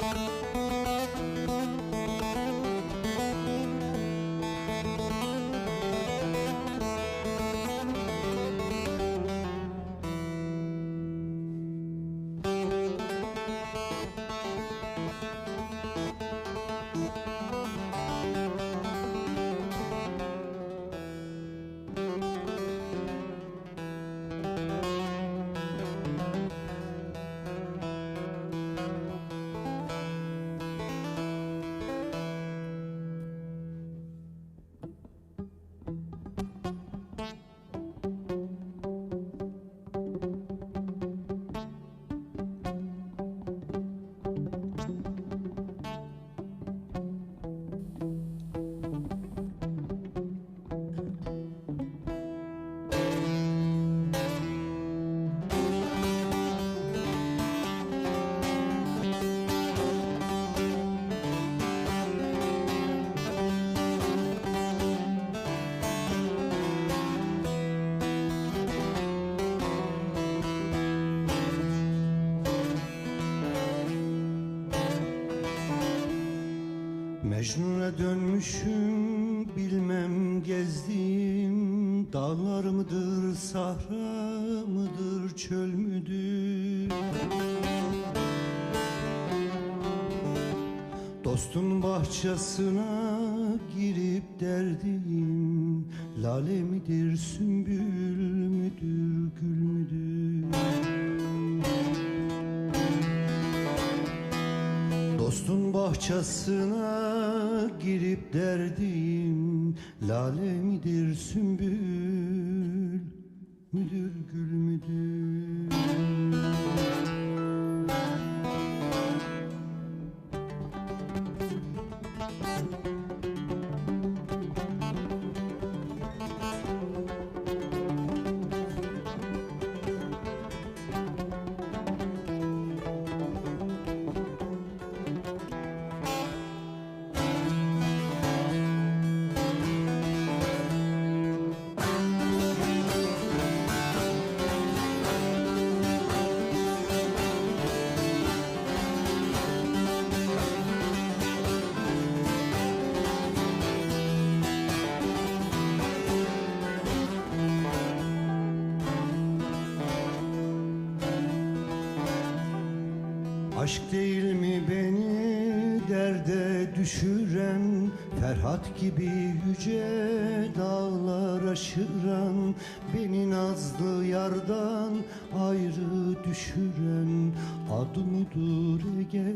Música Mecnun'a dönmüşüm bilmem gezdiğim Dağlar mıdır sahra mıdır çöl müdür? Dostun bahçesine girip derdim. Lale midir sümbül müdür gül müdür Dostun bahçesine girip derdim Lale midir sümbül Aşk değil mi beni derde düşüren Ferhat gibi yüce dağlar aşıran Beni nazlı yardan ayrı düşüren Adı mıdır egel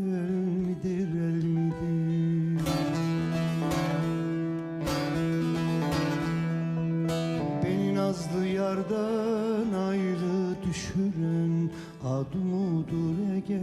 midir el midir nazlı yardan ayrı düşüren Adı mudur Ege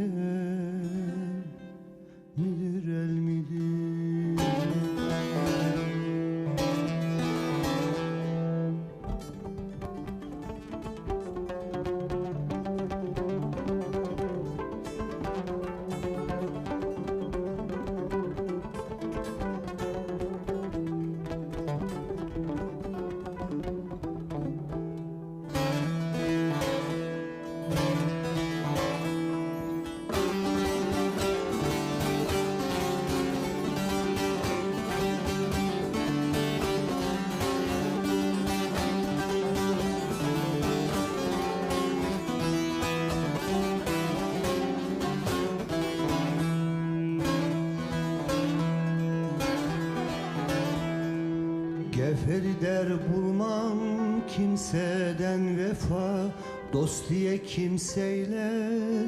Der bulmam kimseden vefa. Dost diye kimseyle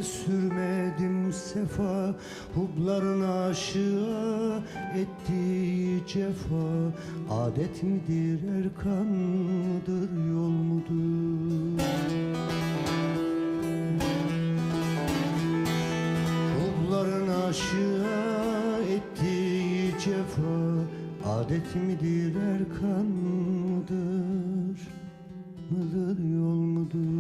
sürmedim sefa. Hubların aşığa ettiği cefa. Adet midir erkan mıdır yol mudur Adet midir erkan mıdır? Mıdır yol mudur